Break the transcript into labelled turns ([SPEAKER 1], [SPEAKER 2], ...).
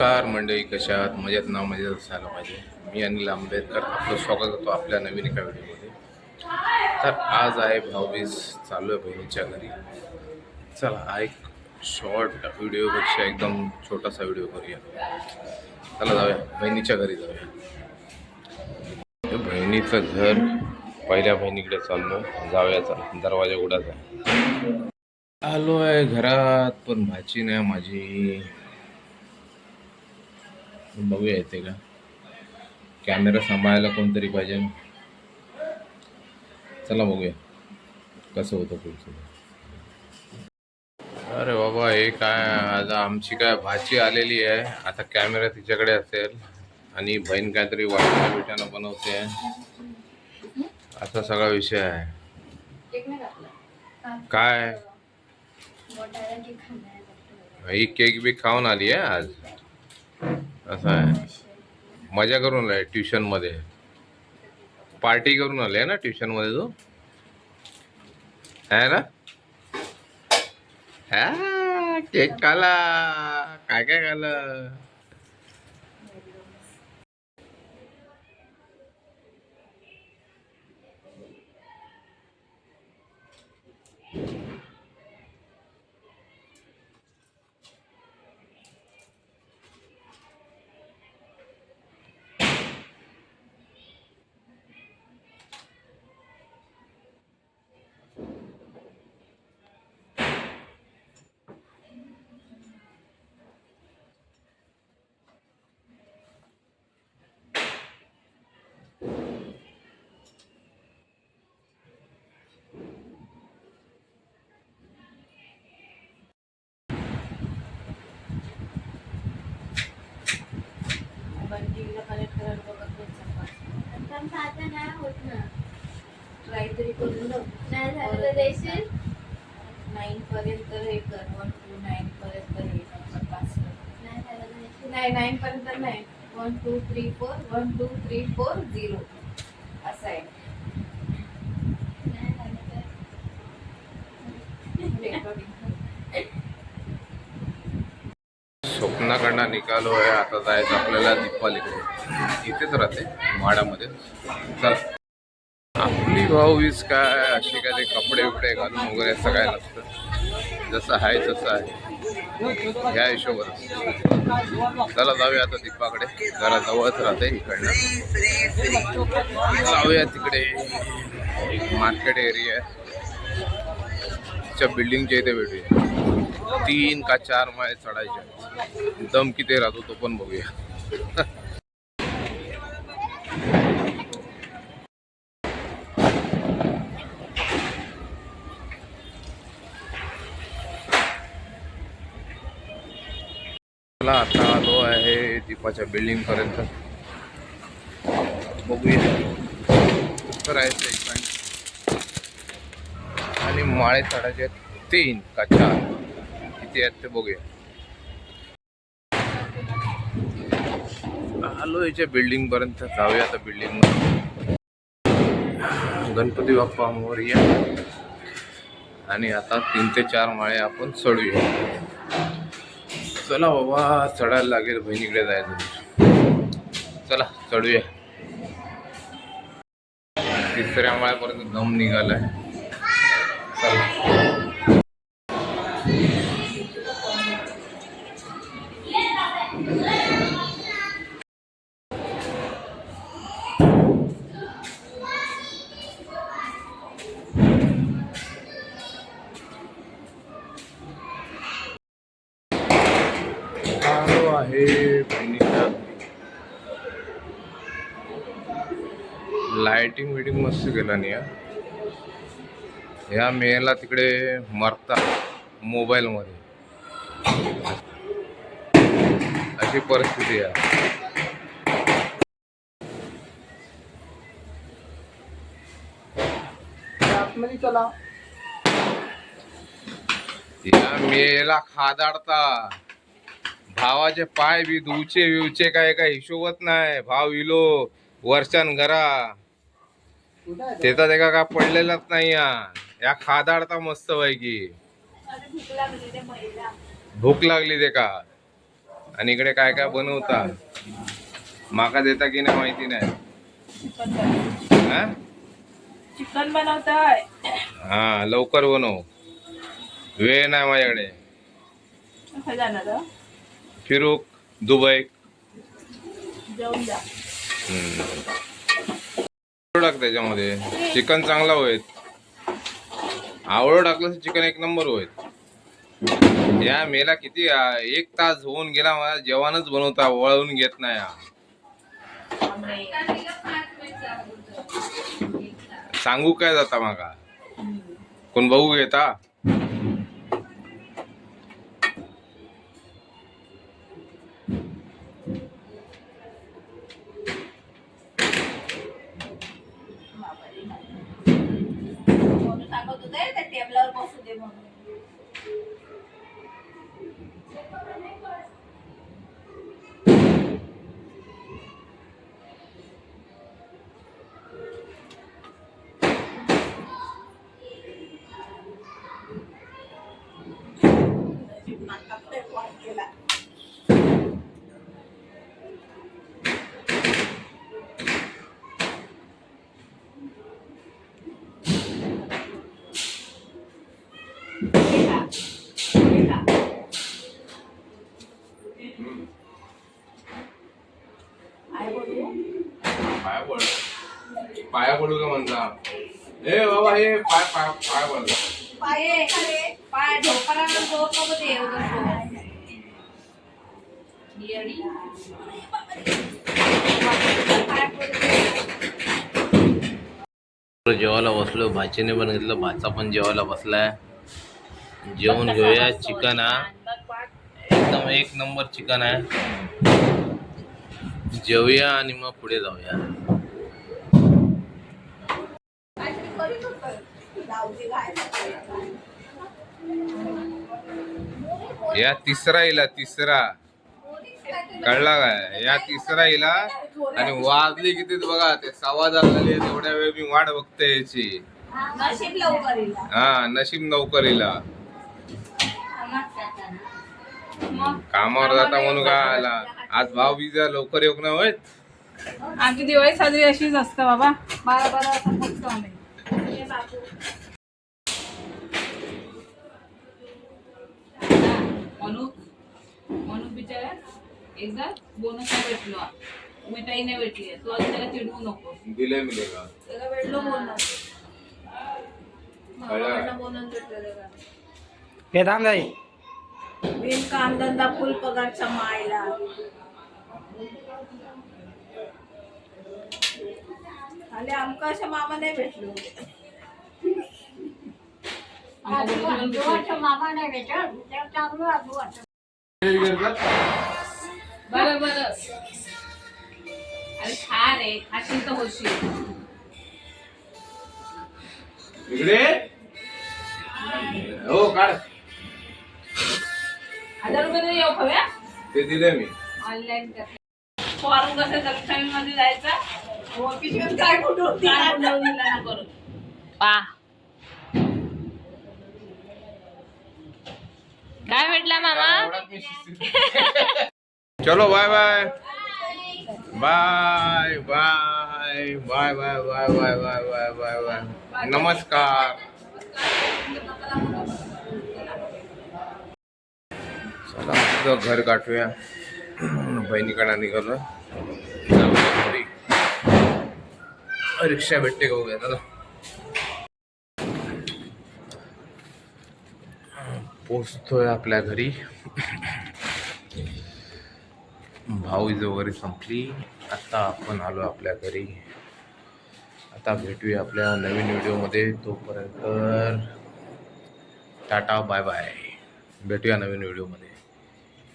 [SPEAKER 1] नमस्कार मंडळी कशा आहात? मजेत नाव मजेत असायला पाहिजे. मी अनिल आंबेडकर आपलं स्वागत करतो आपल्या नवीन एका व्हिडिओमध्ये. तर आज आहे भाऊबीज चालू आहे बहिणीच्या घरी. चला हा एक शॉर्ट व्हिडिओपेक्षा एकदम छोटासा व्हिडिओ करूया. चला जाऊया. बहिणीच्या घरी जाऊया. बहिणीचं घर पहिल्या बहिणीकडे चाललो. जाऊया चला. दरवाजा उडाचा आलो आहे घरात पण भाची नाही माझी. बघूया येते का? कॅमेरा सांभाळायला कोणतरी पाहिजे. चला बघूया. कसं होतं पुढचं? अरे बाबा हे काय? आज आमची काय भाची आलेली आहे. आता कॅमेरा तिच्याकडे असेल. आणि बहीण काहीतरी वाटणं बिटाणं बनवते. असा सगळा विषय आहे. काय? ही केक बी खाऊन आली आहे आज. असं आहे. मजा करून आलाय ट्युशनमध्ये पार्टी करून आले ना ट्युशनमध्ये तू? आहे ना? हा केक खाला. काय काय खाल्लं
[SPEAKER 2] पण माझं नाही होत ना.
[SPEAKER 3] ट्राय तरी करून बघ.
[SPEAKER 2] नाही झालं तर देशील?
[SPEAKER 3] नाईन पर्यंत हे कर. वन टू नाईन पर्यंत हे नंबर पास कर.
[SPEAKER 2] नाही झालं
[SPEAKER 3] नाही नाईन पर्यंत नाही. One two three four one two three four zero असं आहे
[SPEAKER 2] नाही झालं तर
[SPEAKER 3] रेकॉर्डिंग
[SPEAKER 1] निकालो आहे आता जायचं आपल्याला दीपावलीकडे इथेच राहते म्हाडामध्ये. चल. आपली भाऊवीज काय अशी काय ते कपडे बिपडे घालून वगैरे असं काय नसतं जसं आहे तसं आहे. ह्या हिशोबावर चला जाऊया आता दीपाकडे. जरा जवळच राहते इकडनं. जाऊया तिकडे. मार्केट एरिया आहे. च्या बिल्डिंगच्या इथे भेटूया. तीन का चार माळे चढायचे. दम किती राहतो तो पण बघूया. मला आता आलो आहे दीपाच्या बिल्डिंग पर्यंत. बघूया. करायचं आणि माळे चढायचे तीन का चार. किती आहेत ते बघूया. आलो याच्या बिल्डिंग पर्यंत जाऊया आता बिल्डिंग गणपती बाप्पा मोरया आणि आता तीन ते चार माळे आपण चढूया. चला बाबा चढायला लागेल बहिणीकडे जायचं चला चढूया. तिसऱ्या माळ्यापर्यंत दम निघालाय. चला आलो आहे बहिणीच्या लाइटिंग विटिंग मस्त केला नाही हा. ह्या मेला तिकडे मरता मोबाईल मध्ये अशी परिस्थिती आहे.
[SPEAKER 4] चला.
[SPEAKER 1] या मेला खादाडता. भावाचे पाय बी दुचे विवचे काय काय हिशोबत नाही. भाव इलो वर्षान घरा.
[SPEAKER 4] कुठं आहे
[SPEAKER 1] त्याचा ते का पडलेलाच नाही या. खादाडता मस्त पैकी.
[SPEAKER 3] भूक लागली ते
[SPEAKER 1] ते का? आणि इकडे काय काय बनवता माका देता की नाही माहिती नाही.
[SPEAKER 5] चिकन बनव-
[SPEAKER 1] हा?
[SPEAKER 5] चिकन बनवताय.
[SPEAKER 1] हा लवकर बनव. वेळ नाही माझ्याकडे.
[SPEAKER 5] हं?
[SPEAKER 1] फिरूक दुबई.
[SPEAKER 5] जेवून जा.
[SPEAKER 1] टाक त्याच्यामध्ये. चिकन चांगला होईल. आवळं टाकलं तर चिकन एक नंबर होईल. या मेला किती एक तास होऊन गेला मला जेवणच बनवता वळवून घेत नाही सांगू काय जाता माका कोण बघू घेता? पाया पड पाया पडू का म्हणता ए बाबा हे पाय पाय पाय पडला
[SPEAKER 5] पाय पाय नको.
[SPEAKER 1] जेवायला बसलो भाचीने पण घेतलं भाचा पण जेवायला बसलाय. जेवण घेऊया चिकन हा. एकदम एक नंबर चिकन आहे. जेवूया आणि मग पुढे जाऊया. या तिसरा येला तिसरा. कळला काय? या तिसरा येला आणि वाजली किती बघा ते सव्वा झालेली तेवढ्या वेळ मी वाट बघते याची. हा नशीब नोकरीला कामावर जाता म्हणून काय आला? आज भाव बीजा लवकर येऊ ना होय
[SPEAKER 6] आमची दिवाळी साजरी अशीच असतं बाबा. बारा बारा वाजता आम्ही. म्हणू म्हणू बिचारा एकदा बोनस नाही भेटलो. मिठाई नाही भेटली. तू आज त्याला चिडवू नको.
[SPEAKER 1] दिले
[SPEAKER 5] त्याला बोलून भेटलं त्याला.
[SPEAKER 4] हे थांब जाई
[SPEAKER 5] बिन कामधंदा फुल पगारचा मायला. आणि आमका अशा मामा नाही भेटलो.
[SPEAKER 6] बरं बरं अरे खा रे खाशील तर होशील.
[SPEAKER 1] इकडे. हो काढ.
[SPEAKER 6] हजार रुपये तरी येऊ खव्या
[SPEAKER 1] ते दिले मी.
[SPEAKER 6] ऑनलाईन फॉर्म कसं जगतावी मध्ये जायचा?
[SPEAKER 5] हो, काय कुठं होती?
[SPEAKER 6] काय बोलवलेलं ना करून पा. काय भेटला मामा?
[SPEAKER 1] चलो bye bye bye bye bye bye bye bye bye bye bye bye नमस्कार. चला घर गाठूया. बहिणीकडे निघालो. घरी. रिक्षा भेटते का बघूया चला. पोचतोय आपल्या घरी. भाऊज वगैरे संपली. आता आपण आलो आपल्या घरी. आता भेटूया आपल्या नवीन व्हिडिओमध्ये. तोपर्यंत टाटा बाय बाय. भेटूया नवीन व्हिडिओमध्ये.